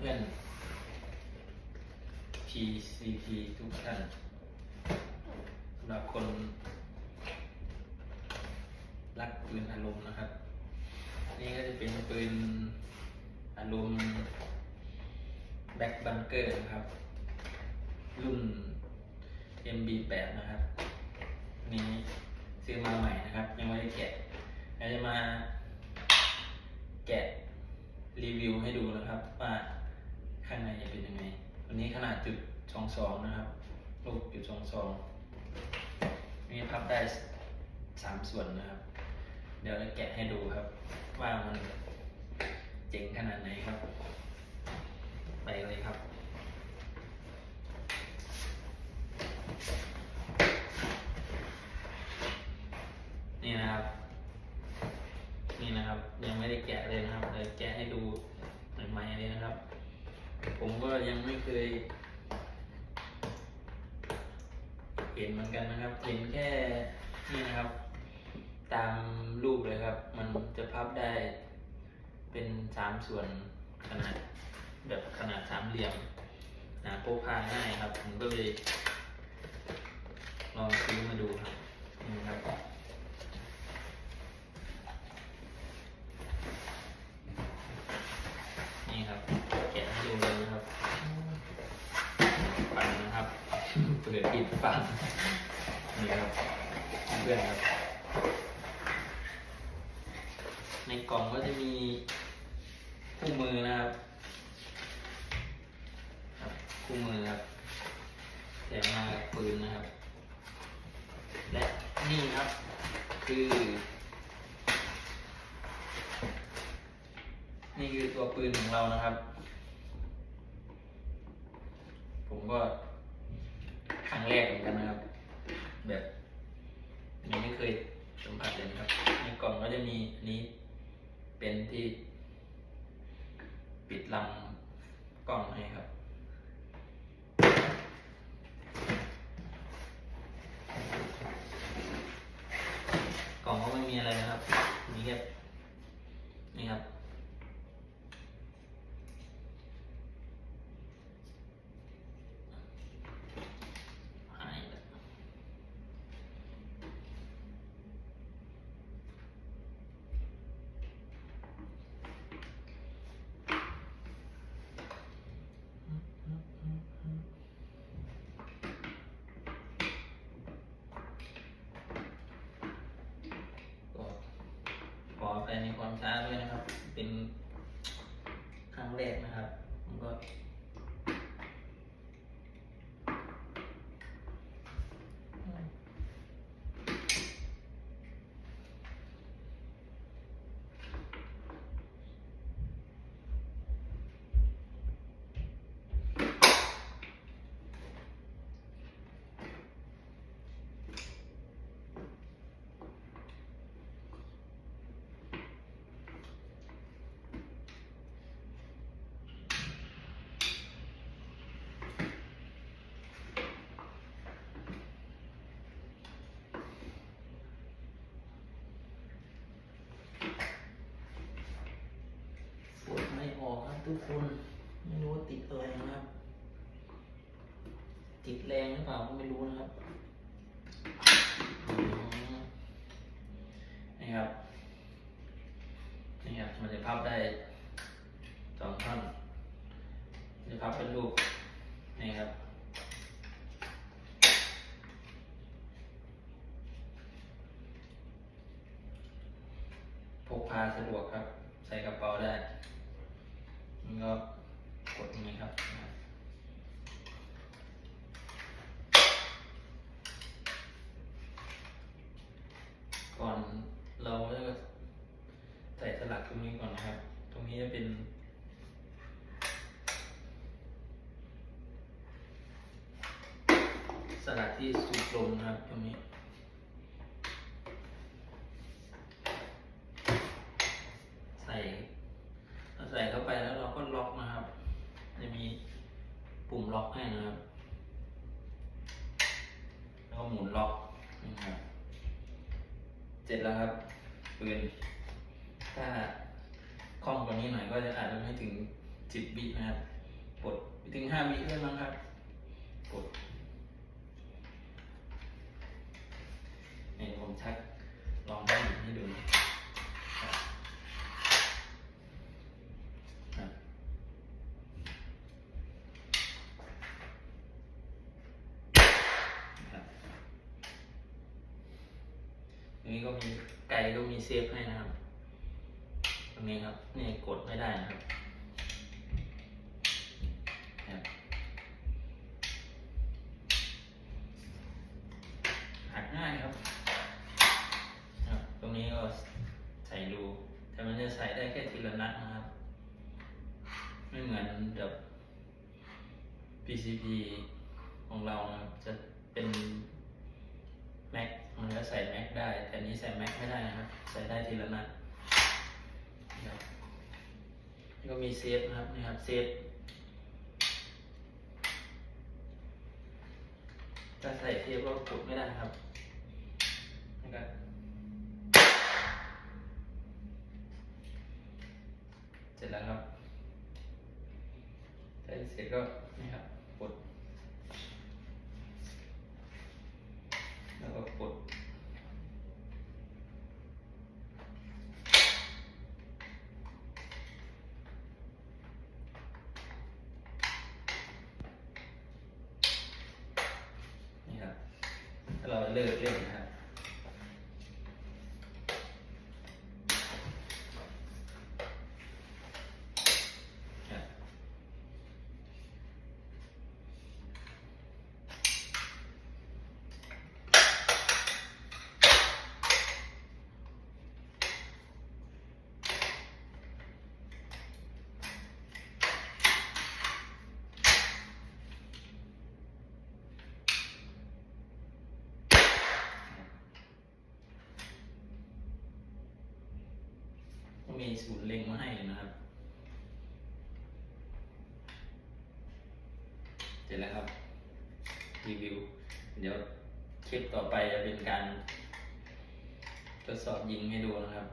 พื่อนๆ PCP ทุกท่านสำหรับคน รักปืนอารมณ์นะครับ นี่ก็จะเป็นปืนอารมณ์แบ็กบังเกอร์นะครับ รุ่น MB8 นะครับ นี่ซื้อมาใหม่นะครับ ยังไม่ได้แกะเราจะมาแกะรีวิวให้ดูนะครับ ว่าข้างในจะเป็นยังไงวันนี้ขนาดจุด สองนะครับลูกจุดสองสองนี่พับได้สามส่วนนะครับ เดี๋ยวจะแกะให้ดูครับ ว่ามันเจ๋งขนาดไหนครับ ไปเลยครับนี่นะครับ นี่นะครับ ยังไม่ได้แกะเลยนะครับเดี๋ยแกะให้ดูใหม่ๆเลยนะครับ ผมก็ยังไม่เคย เห็นเหมือนกันนะครับ เห็นแค่นี่นะครับ ตามรูปเลยครับ มันจะพับได้เป็นสามส่วนขนาดแบบขนาดสามเหลี่ยมนะพกพาง่ายครับผมก็เลย ลองซื้อมาดูครับนี่ครับ นี่ครับ แกะให้ดูเลยนะครับฟังนะครับ เปิดปิดฟังนี่ครับเพื่อนครับ ในกล่องก็จะมีคู่มือนะครับครับคู่มือครับแถมมาปืนนะครับ และนี่ครับ คือ นี่คือตัวปืนของเรานะครับ ผมก็ รั้งแรกเหมือนกันนะครับ แบบยังไม่เคยสัมผัสเลยนะครับในกล่องก็จะมีนี้เป็นที่ ปิดลำกล้องให้ครับ กล่องก็ไม่มีอะไรนะครับ มีแค่นี่ครับ หายแล้วก็ขอไปในความ ช้าด้วยนะครับ เป็นครั้งแรกนะครับผมก็ ทุกคนไม่รู้ว่าติดอะไรนะครับ ติดแรงหรือเปล่าก็ไม่รู้นะครับนี่ครับนี่ครับมันจะพับได้สองท่อนจะพับเป็นรูปนี่ครับพกพาสะดวกครับ ใส่กระเป๋าได้ มันก็กดตรงนี้ครับก่อนเราจะใส่สลักตรงนี้ก่อนนะครับ ตรงนี้จะเป็นสลักที่สูบลมนะครับตรงนี้ใส่เราใส่เข้าไปแล้วเราก็ล็อกนะครับ จะมี ปุ่มล็อกให้นะครับ แล้วก็หมุนล็อกนะครับเสร็จแล้วครับปืนถ้าคล่องกว่านี้หน่อยก็จะอาจจะไม่ถึงสิบวินะครับกดไปถึงห้าวิด้วยมั้งครับกดนี่ผมชักลองให้ดูให้ดูนะครับครับ ครับตรงนี้ ก็มีไก่ก็มีเซฟให้นะครับ ตรงนี้ครับ นี่กดไม่ได้นะครับหักง่ายครับครับ ตรงนี้ก็ใส่รู แต่มันจะใส่ได้แค่ทีละนัดนะครับ ไม่เหมือนแบบ PCP ของเรานะครับจะเป็น Mac มันก็ใส่ Mac ได้ แต่นี้ใส่ Mac ไม่ได้นะครับ ใส่ได้ทีละนัดนะครับแล้วก็มีเซฟนะครับนี่ครับเซฟถ้าใส่เซฟก็กดไม่ได้ครับนะครับเสร็จแล้วครับใส่เสร็จก็นี่ครับกด แล้วก็กดนี่ครับ ถ้าเราเลิกเล่นนะครับ ครับ ก็มี ศูนย์เล็งมาให้นะครับ เสร็จแล้วครับรีวิว เดี๋ยวคลิปต่อไปจะเป็นการทดสอบยิงให้ดูนะครับ